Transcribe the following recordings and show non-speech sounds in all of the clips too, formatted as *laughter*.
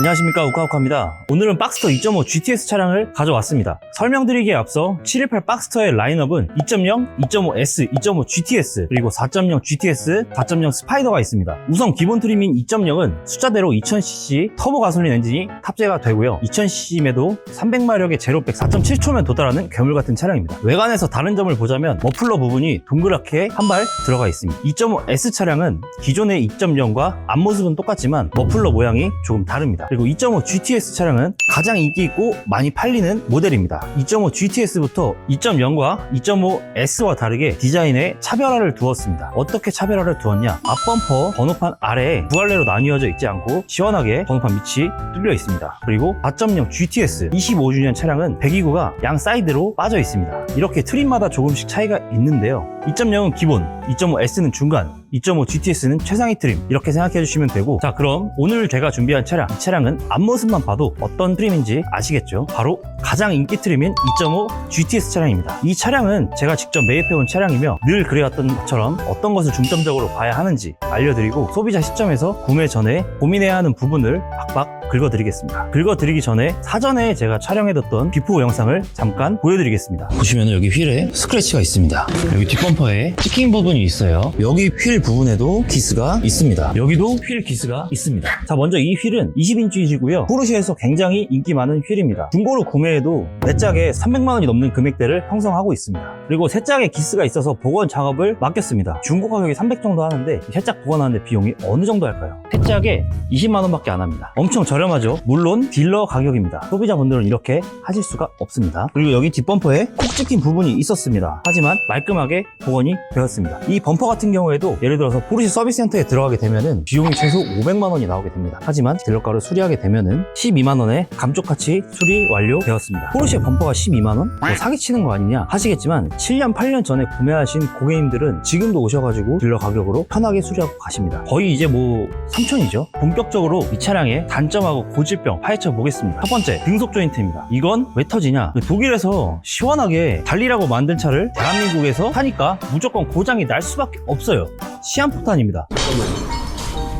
안녕하십니까. 우카우카입니다. 오늘은 박스터 2.5 GTS 차량을 가져왔습니다. 설명드리기에 앞서 718 박스터의 라인업은 2.0, 2.5S, 2.5 GTS 그리고 4.0 GTS, 4.0 스파이더가 있습니다. 우선 기본 트림인 2.0은 숫자대로 2000cc 터보 가솔린 엔진이 탑재가 되고요. 2000cc임에도 300마력의 제로백 4.7초면 도달하는 괴물 같은 차량입니다. 외관에서 다른 점을 보자면 머플러 부분이 동그랗게 한 발 들어가 있습니다. 2.5S 차량은 기존의 2.0과 앞모습은 똑같지만 머플러 모양이 조금 다릅니다 그리고 2.5 GTS 차량은 가장 인기 있고 많이 팔리는 모델입니다. 2.5 GTS부터 2.0과 2.5S와 다르게 디자인에 차별화를 두었습니다. 어떻게 차별화를 두었냐? 앞범퍼 번호판 아래에 두 갈래로 나뉘어져 있지 않고 시원하게 번호판 밑이 뚫려 있습니다. 그리고 4.0 GTS 25주년 차량은 배기구가 양 사이드로 빠져 있습니다. 이렇게 트림마다 조금씩 차이가 있는데요. 2.0은 기본, 2.5S는 중간, 2.5 GTS는 최상위 트림 이렇게 생각해 주시면 되고 자 그럼 오늘 제가 준비한 차량 이 차량은 앞모습만 봐도 어떤 트림인지 아시겠죠? 바로 가장 인기 트림인 2.5 GTS 차량입니다 이 차량은 제가 직접 매입해 온 차량이며 늘 그래왔던 것처럼 어떤 것을 중점적으로 봐야 하는지 알려드리고 소비자 시점에서 구매 전에 고민해야 하는 부분을 박박 긁어드리겠습니다. 긁어드리기 전에 사전에 제가 촬영해뒀던 비포 영상을 잠깐 보여드리겠습니다. 보시면 여기 휠에 스크래치가 있습니다. 여기 뒷범퍼에 찍힌 부분이 있어요. 여기 휠 부분에도 기스가 있습니다. 여기도 휠 기스가 있습니다. 자 먼저 이 휠은 20인치이고요. 포르쉐에서 굉장히 인기 많은 휠입니다. 중고로 구매해도 내 짝에 300만 원이 넘는 금액대를 형성하고 있습니다. 그리고 새 짝에 기스가 있어서 복원 작업을 맡겼습니다. 중고 가격이 300 정도 하는데 새짝 복원하는데 비용이 어느 정도 할까요? 새 짝에 20만 원밖에 안 합니다. 엄청 저 렴하죠? 물론 딜러 가격입니다. 소비자분들은 이렇게 하실 수가 없습니다. 그리고 여기 뒷범퍼에 콕 찍힌 부분이 있었습니다. 하지만 말끔하게 복원이 되었습니다. 이 범퍼 같은 경우에도 예를 들어서 포르쉐 서비스 센터에 들어가게 되면은 비용이 최소 500만 원이 나오게 됩니다. 하지만 딜러가로 수리하게 되면은 12만 원에 감쪽같이 수리 완료되었습니다. 포르쉐 범퍼가 12만 원? 뭐 사기치는 거 아니냐 하시겠지만 7년 8년 전에 구매하신 고객님들은 지금도 오셔가지고 딜러 가격으로 편하게 수리하고 가십니다. 거의 이제 뭐 3천이죠? 본격적으로 이 차량의 단점 하고 고질병 파헤쳐 보겠습니다 첫 번째 등속 조인트입니다 이건 왜 터지냐 독일에서 시원하게 달리라고 만든 차를 대한민국에서 타니까 무조건 고장이 날 수밖에 없어요 시한폭탄입니다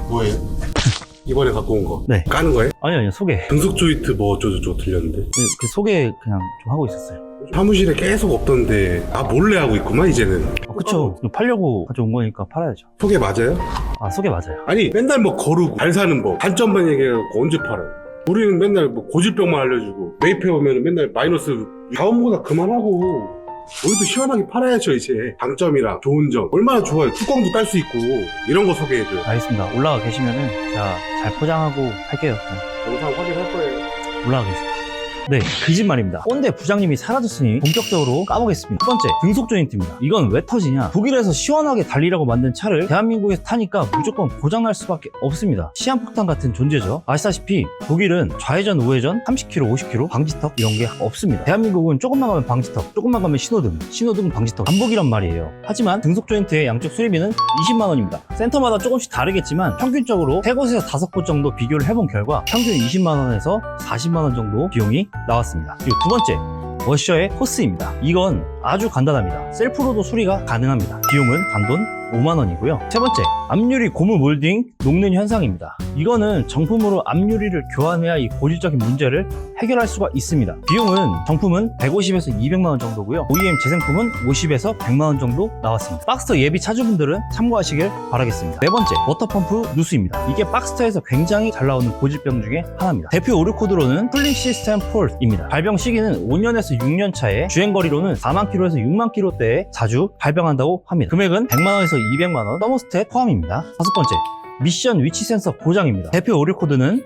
뭐예요? *laughs* 이번에 갖고 온 거. 네. 까는 거예요? 아니요 아니요 소개 등속 조이트 뭐 어쩌고저쩌고 들렸는데. 그, 그 소개 그냥 좀 하고 있었어요 사무실에 계속 없던데, 아, 몰래 하고 있구만, 이제는. 어, 그쵸 팔려고 가져온 거니까 팔아야죠 소개 맞아요? 아 소개 맞아요 아니, 맨날 뭐 거르고, 잘 사는 법, 단점만 얘기해갖고 언제 팔아요? 우리는 맨날 뭐 고질병만 알려주고, 매입해 오면 맨날 마이너스, 자원보다 그만하고, 우리도 시원하게 팔아야죠, 이제. 장점이랑 좋은 점. 얼마나 좋아요. 뚜껑도 딸 수 있고, 이런 거 소개해줘요. 알겠습니다 올라가 계시면은 제가 잘 포장하고 할게요. 영상 확인할 거예요. 올라가 계세요 네, 거짓말입니다. 꼰대 부장님이 사라졌으니 본격적으로 까보겠습니다. 첫 번째, 등속 조인트입니다. 이건 왜 터지냐? 독일에서 시원하게 달리라고 만든 차를 대한민국에서 타니까 무조건 고장날 수밖에 없습니다. 시한폭탄 같은 존재죠. 아시다시피 독일은 좌회전, 우회전, 30km, 50km, 방지턱 이런 게 없습니다. 대한민국은 조금만 가면 방지턱, 조금만 가면 신호등, 신호등 방지턱 반복이란 말이에요. 하지만 등속 조인트의 양쪽 수리비는 20만 원입니다. 센터마다 조금씩 다르겠지만 평균적으로 세 곳에서 다섯 곳 정도 비교를 해본 결과 평균 20만 원에서 40만 원 정도 비용이 나왔습니다. 그리고 두 번째, 워셔의 호스입니다. 이건 아주 간단합니다. 셀프로도 수리가 가능합니다. 비용은 단돈 5만 원이고요. 세 번째, 앞유리 고무 몰딩 녹는 현상입니다. 이거는 정품으로 앞유리를 교환해야 이 고질적인 문제를 해결할 수가 있습니다. 비용은 정품은 150에서 200만 원 정도고요. OEM 재생품은 50에서 100만 원 정도 나왔습니다. 박스터 예비 차주분들은 참고하시길 바라겠습니다. 네 번째, 워터펌프 누수입니다. 이게 박스터에서 굉장히 잘 나오는 고질병 중에 하나입니다. 대표 오류 코드로는 쿨링 시스템 폴트입니다. 발병 시기는 5년에서 6년 차에 주행 거리로는 4만 킬로에서 6만 킬로대에 자주 발병한다고 합니다. 금액은 100만 원에서 200만 원, 서머스탯 포함입니다. 다섯 번째, 미션 위치 센서 고장입니다. 대표 오류 코드는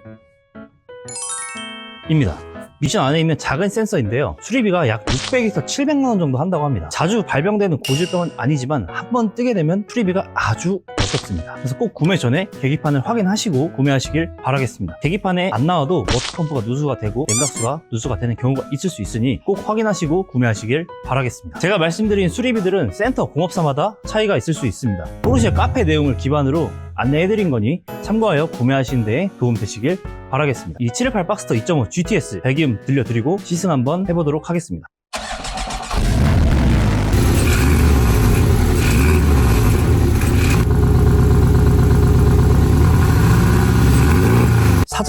입니다. 미션 안에 있는 작은 센서인데요. 수리비가 약 600에서 700만 원 정도 한다고 합니다. 자주 발병되는 고질병은 아니지만 한 번 뜨게 되면 수리비가 아주 어렵습니다. 그래서 꼭 구매 전에 계기판을 확인하시고 구매하시길 바라겠습니다. 계기판에 안 나와도 워터펌프가 누수가 되고 냉각수가 누수가 되는 경우가 있을 수 있으니 꼭 확인하시고 구매하시길 바라겠습니다. 제가 말씀드린 수리비들은 센터 공업사마다 차이가 있을 수 있습니다. 포르쉐 카페 내용을 기반으로 안내해드린 거니 참고하여 구매하시는 데 도움 되시길 바라겠습니다. 이 718 박스터 2.5 GTS 배기음 들려드리고 시승 한번 해보도록 하겠습니다.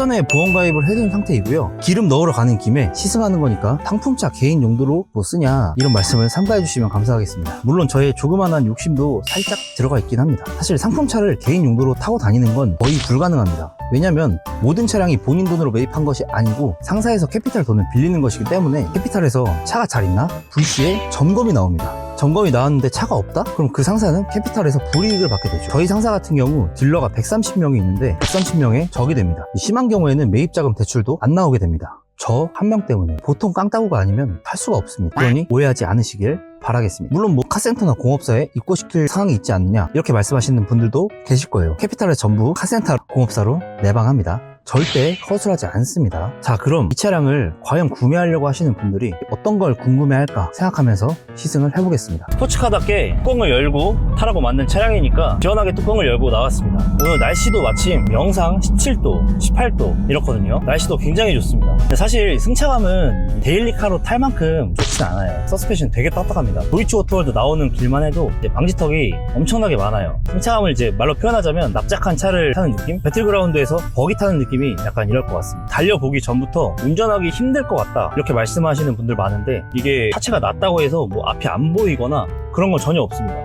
사전에 보험 가입을 해둔 상태이고요. 기름 넣으러 가는 김에 시승하는 거니까 상품차 개인 용도로 뭐 쓰냐 이런 말씀을 삼가해 주시면 감사하겠습니다. 물론 저의 조그만한 욕심도 살짝 들어가 있긴 합니다. 사실 상품차를 개인 용도로 타고 다니는 건 거의 불가능합니다. 왜냐면 모든 차량이 본인 돈으로 매입한 것이 아니고 상사에서 캐피탈 돈을 빌리는 것이기 때문에 캐피탈에서 차가 잘 있나? 불시에 점검이 나옵니다. 점검이 나왔는데 차가 없다? 그럼 그 상사는 캐피탈에서 불이익을 받게 되죠. 저희 상사 같은 경우 딜러가 130명이 있는데 130명의 적이 됩니다. 심한 경우에는 매입자금 대출도 안 나오게 됩니다. 저 한 명 때문에 보통 깡따구가 아니면 탈 수가 없습니다. 그러니 오해하지 않으시길 바라겠습니다. 물론 뭐 카센터나 공업사에 입고시킬 상황이 있지 않느냐 이렇게 말씀하시는 분들도 계실 거예요. 캐피탈을 전부 카센터 공업사로 내방합니다. 절대 허술하지 않습니다. 자, 그럼 이 차량을 과연 구매하려고 하시는 분들이 어떤 걸 궁금해할까 생각하면서 시승을 해보겠습니다. 스포츠카답게 뚜껑을 열고 타라고 만든 차량이니까 시원하게 뚜껑을 열고 나왔습니다. 오늘 날씨도 마침 영상 17도, 18도 이렇거든요. 날씨도 굉장히 좋습니다. 사실 승차감은 데일리카로 탈 만큼 좋진 않아요. 서스펜션 되게 딱딱합니다. 도이치 오토월드 나오는 길만 해도 방지턱이 엄청나게 많아요. 승차감을 이제 말로 표현하자면 납작한 차를 타는 느낌? 배틀그라운드에서 버기 타는 느낌 이 약간 이럴 것 같습니다. 달려보기 전부터 운전하기 힘들 것 같다. 이렇게 말씀하시는 분들 많은데 이게 차체가 낮다고 해서 뭐 앞이 안 보이거나 그런 건 전혀 없습니다.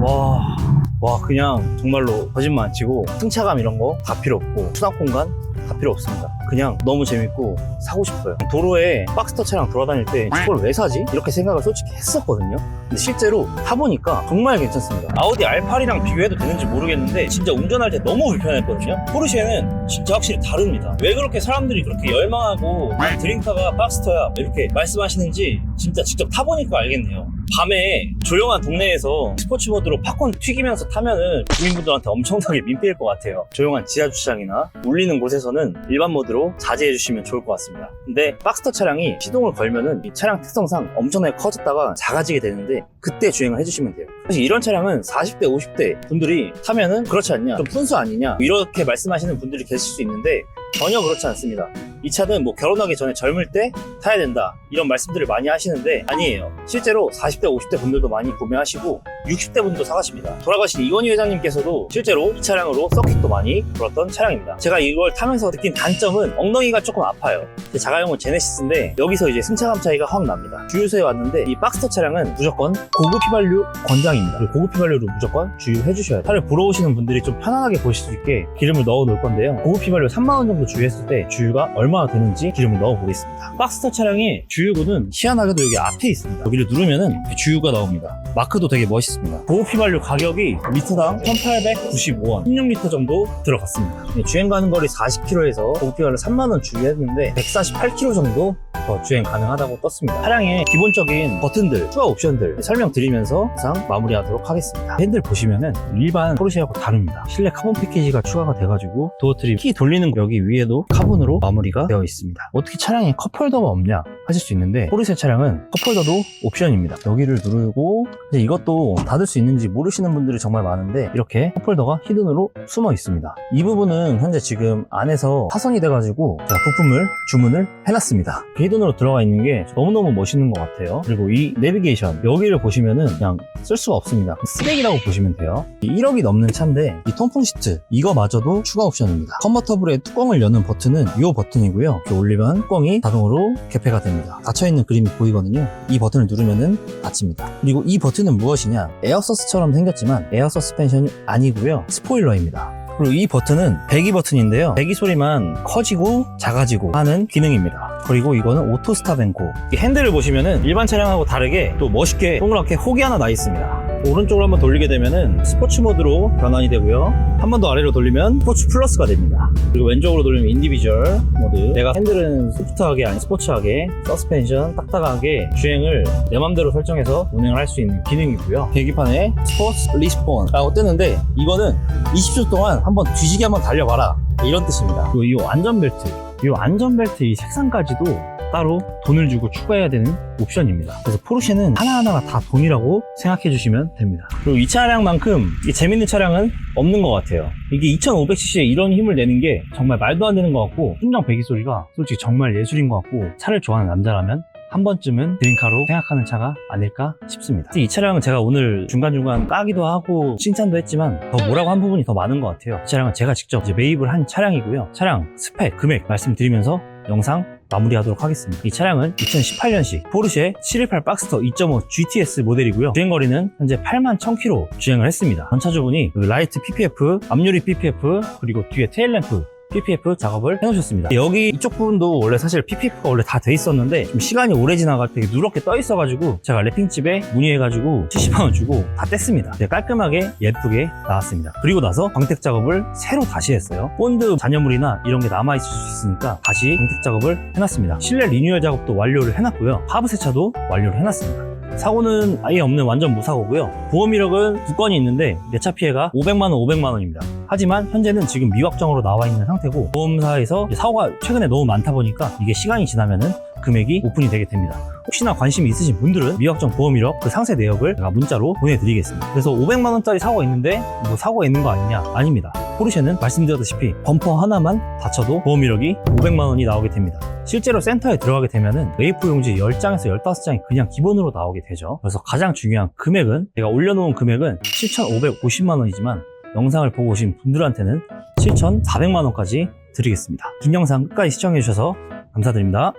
와, 와 그냥 정말로 거짓말 안 치고 승차감 이런 거 다 필요 없고 수납 공간 다 필요 없습니다. 그냥 너무 재밌고 사고 싶어요. 도로에 박스터 차량 돌아다닐 때 저걸 왜 사지? 이렇게 생각을 솔직히 했었거든요. 근데 실제로 타보니까 정말 괜찮습니다. 아우디 R8이랑 비교해도 되는지 모르겠는데 진짜 운전할 때 너무 불편했거든요. 포르쉐는 진짜 확실히 다릅니다. 왜 그렇게 사람들이 그렇게 열망하고 난 드림카가 박스터야 이렇게 말씀하시는지 진짜 직접 타보니까 알겠네요. 밤에 조용한 동네에서 스포츠 모드로 팝콘 튀기면서 타면은 주민분들한테 엄청나게 민폐일 것 같아요. 조용한 지하 주차장이나 울리는 곳에서는 일반 모드로 자제해 주시면 좋을 것 같습니다. 근데 박스터 차량이 시동을 걸면은 이 차량 특성상 엄청나게 커졌다가 작아지게 되는데 그때 주행을 해주시면 돼요. 사실 이런 차량은 40대, 50대 분들이 타면은 그렇지 않냐, 좀 푼수 아니냐 이렇게 말씀하시는 분들이 계실 수 있는데 전혀 그렇지 않습니다. 이 차는 뭐 결혼하기 전에 젊을 때 타야 된다 이런 말씀들을 많이 하시는데 아니에요. 실제로 40대, 50대 분들도 많이 구매하시고 60대 분도 사가십니다. 돌아가신 이건희 회장님께서도 실제로 이 차량으로 서킷도 많이 돌았던 차량입니다. 제가 이걸 타면서 느낀 단점은 엉덩이가 조금 아파요. 제 자가용은 제네시스인데 여기서 이제 승차감 차이가 확 납니다. 주유소에 왔는데 이 박스터 차량은 무조건 고급 휘발유 권장입니다. 고급 휘발유로 무조건 주유해 주셔야 돼요. 차를 보러 오시는 분들이 좀 편안하게 보실 수 있게 기름을 넣어 놓을 건데요. 고급 휘발유 3만 원 정도 주유했을 때 주유가 얼마나 되는지 기름을 넣어 보겠습니다. 박스터 차량의 주유구는 희한하게도 여기 앞에 있습니다. 여기를 이렇게 주유가 나옵니다. 마크도 되게 멋있습니다. 고급 휘발유 가격이 리터당 1,895원, 16리터 정도 들어갔습니다. 네, 주행 가는 거리 40km에서 고급 휘발유 3만 원 주유했는데 148km 정도 더 주행 가능하다고 떴습니다. 차량의 기본적인 버튼들, 추가 옵션들 설명드리면서 영상 마무리하도록 하겠습니다. 핸들 보시면은 일반 포르쉐하고 다릅니다. 실내 카본 패키지가 추가가 돼가지고 도어 트립 키 돌리는 여기 위에도 카본으로 마무리가 되어 있습니다. 어떻게 차량에 컵홀더가 없냐 하실 수 있는데 포르쉐 차량은 컵홀더도 옵션입니다. 여기를 누르고 이것도 닫을 수 있는지 모르시는 분들이 정말 많은데 이렇게 컵홀더가 히든으로 숨어 있습니다. 이 부분은 현재 지금 안에서 파손이 돼가지고 제가 부품을 주문을 해놨습니다. 히든으로 들어가 있는 게 너무너무 멋있는 것 같아요. 그리고 이 내비게이션 여기를 보시면은 그냥 쓸 수가 없습니다. 쓰레기라고 보시면 돼요. 1억이 넘는 차인데 이 통풍 시트 이거마저도 추가 옵션입니다. 컨버터블의 뚜껑을 여는 버튼은 이 버튼이고요. 이렇게 올리면 뚜껑이 자동으로 개폐가 됩니다. 닫혀있는 그림이 보이거든요. 이 버튼을 누르면은 닫힙니다. 그리고 이 버튼은 무엇이냐? 에어서스처럼 생겼지만 에어 서스펜션이 아니고요. 스포일러입니다. 그리고 이 버튼은 배기 버튼인데요. 배기 소리만 커지고 작아지고 하는 기능입니다. 그리고 이거는 오토 스탑. 이 핸들을 보시면은 일반 차량하고 다르게 또 멋있게 동그랗게 혹이 하나 나 있습니다. 오른쪽으로 한번 돌리게 되면은 스포츠 모드로 변환이 되고요. 한 번 더 아래로 돌리면 스포츠 플러스가 됩니다. 그리고 왼쪽으로 돌리면 인디비주얼 모드. 내가 핸들은 소프트하게 아니 스포츠하게 서스펜션 딱딱하게 주행을 내 맘대로 설정해서 운행을 할 수 있는 기능이고요. 계기판에 스포츠 리스폰이라고 뜨는데 이거는 20초 동안 한번 뒤지게 한번 달려봐라 이런 뜻입니다. 그리고 이 안전벨트, 이 안전벨트 이 색상까지도 따로 돈을 주고 추가해야 되는 옵션입니다. 그래서 포르쉐는 하나하나가 다 돈이라고 생각해 주시면 됩니다. 그리고 이 차량만큼 이 재밌는 차량은 없는 것 같아요. 이게 2500cc에 이런 힘을 내는 게 정말 말도 안 되는 것 같고 심장 배기 소리가 솔직히 정말 예술인 것 같고 차를 좋아하는 남자라면 한 번쯤은 드림카로 생각하는 차가 아닐까 싶습니다. 이 차량은 제가 오늘 중간중간 까기도 하고 칭찬도 했지만 더 뭐라고 한 부분이 더 많은 것 같아요. 이 차량은 제가 직접 매입을 한 차량이고요. 차량 스펙, 금액 말씀드리면서 영상 마무리하도록 하겠습니다. 이 차량은 2018년식 포르쉐 718 박스터 2.5 GTS 모델이고요. 주행거리는 현재 8만 1000km 주행을 했습니다. 전차주분이 그 라이트 PPF, 앞유리 PPF, 그리고 뒤에 테일램프 PPF 작업을 해놓으셨습니다. 여기 이쪽 부분도 원래 사실 PPF가 원래 다 돼 있었는데 좀 시간이 오래 지나갈 때 누렇게 떠 있어가지고 제가 랩핑집에 문의해가지고 70만원 주고 다 뗐습니다. 깔끔하게 예쁘게 나왔습니다. 그리고 나서 광택 작업을 새로 다시 했어요. 본드 잔여물이나 이런 게 남아있을 수 있으니까 다시 광택 작업을 해놨습니다. 실내 리뉴얼 작업도 완료를 해놨고요. 하부 세차도 완료를 해놨습니다. 사고는 아예 없는 완전 무사고고요. 보험 이력은 두 건이 있는데 내차 피해가 500만 원, 500만 원입니다. 하지만 현재는 지금 미확정으로 나와 있는 상태고 보험사에서 사고가 최근에 너무 많다 보니까 이게 시간이 지나면은 금액이 오픈이 되게 됩니다. 혹시나 관심이 있으신 분들은 미확정 보험 이력 그 상세 내역을 제가 문자로 보내드리겠습니다. 그래서 500만 원짜리 사고가 있는데 뭐 사고가 있는 거 아니냐? 아닙니다. 포르쉐는 말씀드렸다시피 범퍼 하나만 다쳐도 보험 이력이 500만 원이 나오게 됩니다. 실제로 센터에 들어가게 되면은 A4 용지 10장에서 15장이 그냥 기본으로 나오게 되죠. 그래서 가장 중요한 금액은 제가 올려놓은 금액은 7,550만 원이지만 영상을 보고 오신 분들한테는 7,400만 원까지 드리겠습니다. 긴 영상 끝까지 시청해 주셔서 감사드립니다.